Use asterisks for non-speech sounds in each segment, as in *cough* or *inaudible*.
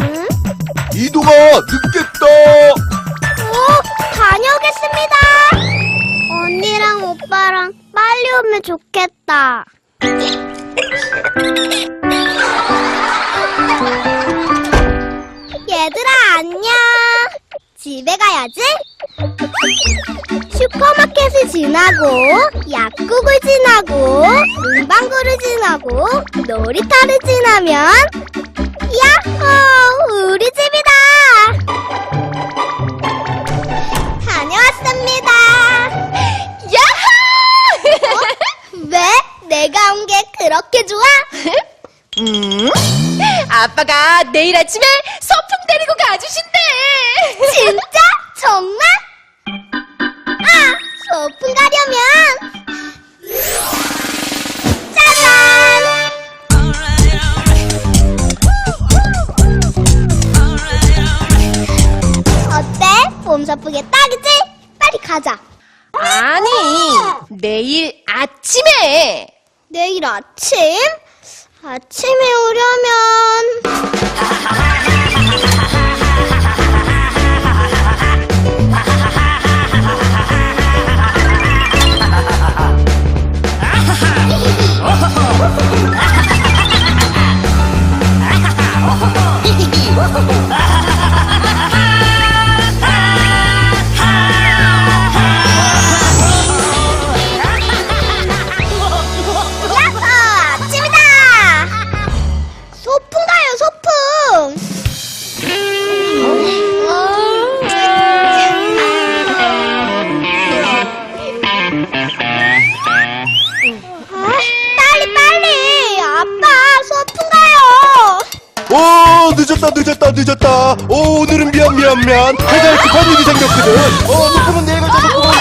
응? 이동아 늦겠다 오, 다녀오겠습니다. 언니랑 오빠랑 빨리 오면 좋겠다. 얘들아, 안녕. 집에 가야지. 슈퍼마켓을 지나고, 약국을 지나고, 문방구를 지나고, 놀이터를 지나면, 야호! 우리 집이다! 다녀왔습니다. 야호! *laughs* 왜? 내가 온 게 그렇게 좋아? 음? 아빠가 내일 아침에 아니, 내일 아침에. 내일 아침? 아침에 오려면 *laughs* 늦었다 늦었다 늦었다 오 오늘은 미안 미안 미안 회사에 급한 일이 생겼거든 어 늦으면 내일 가자 늦으면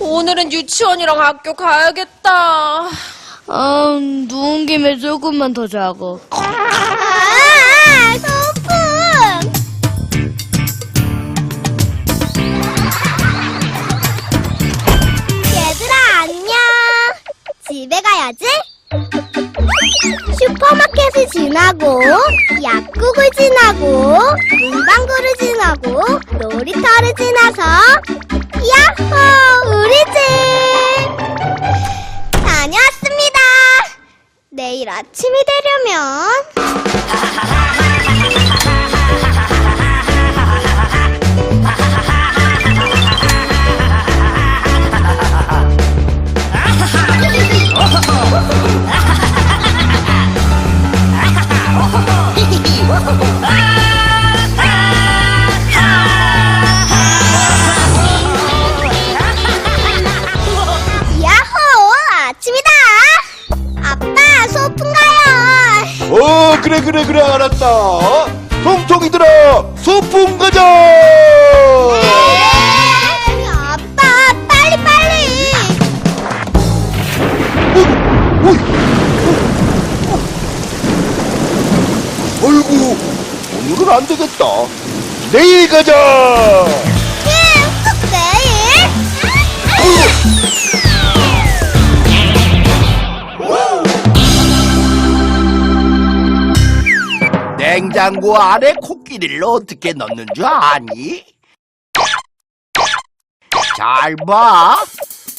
오늘은 유치원이랑 학교 가야겠다. 아, 누운 김에 조금만 더 자고. 아, 소풍! 얘들아, 안녕! 집에 가야지? 슈퍼마켓을 지나고, 약국을 지나고, 문방구를 지나고, 놀이터를 지나서, 야호! 우리 집! 다녀왔습니다! 내일 아침이 되려면, 그래 그래 그래 알았다. 통통이들아 소풍 가자. 아빠, 빨리, 빨리! 어이, 어이구 오늘은 안 되겠다. 내일 가자 냉장고 안에 코끼리를 어떻게 넣는 줄 아니? 잘 봐.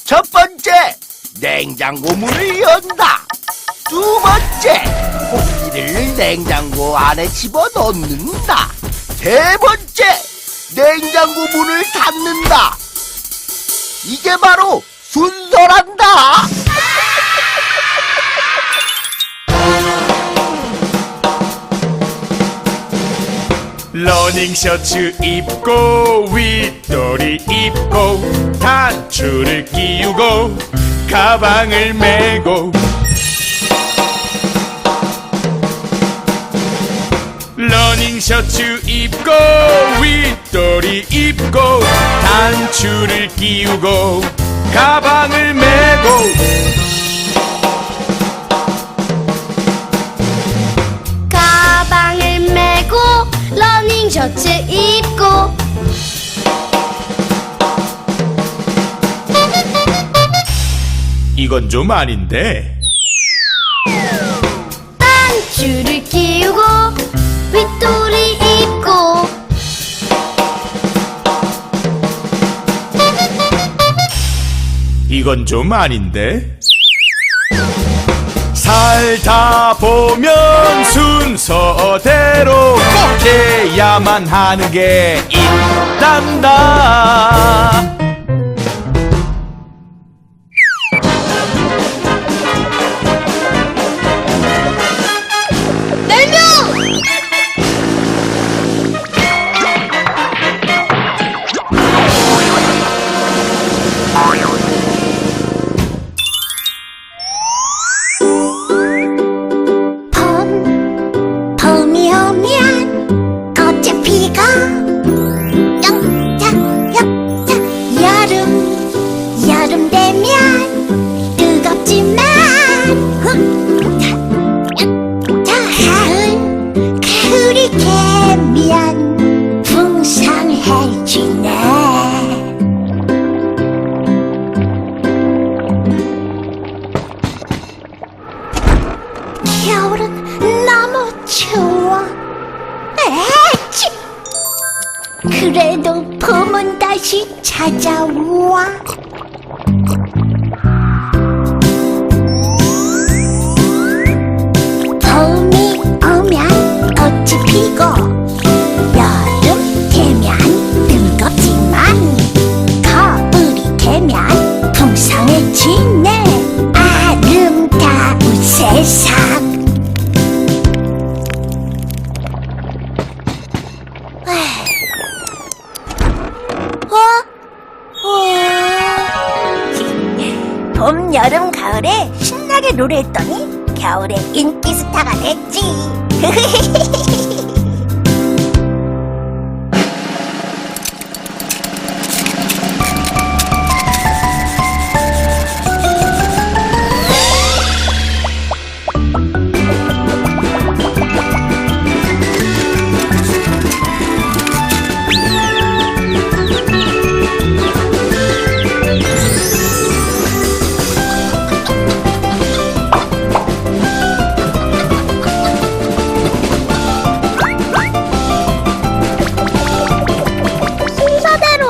첫 번째, 냉장고 문을 연다. 두 번째, 코끼리를 냉장고 안에 집어 넣는다. 세 번째, 냉장고 문을 닫는다. 이게 바로 순서란다. 러닝 셔츠 입고 윗돌이 입고 단추를 끼우고 가방을 메고. 러닝 셔츠 입고 윗돌이 입고 단추를 끼우고 가방을 메고 이건 좀 아닌데. 줄을 끼우고 윗돌이 입고 이건 좀 아닌데. 살다 보면 순서대로 꼭 해야만 하는 게 있단다. 꽃이 다시 찾아와. 봄이 오면 꽃이 피고 여름 되면 뜨겁지만 가을이 되면 풍성해지네 아름다운 세상 여름, 가을에 신나게 노래했더니 겨울에 인기 스타가 됐지. *laughs*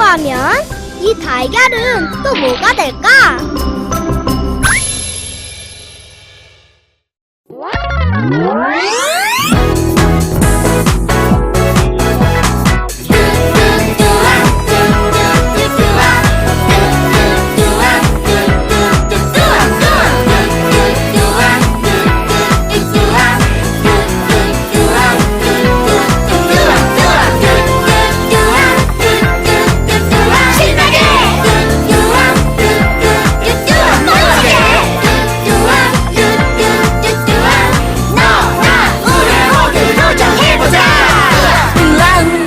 하면 이 달걀은 또 뭐가 될까?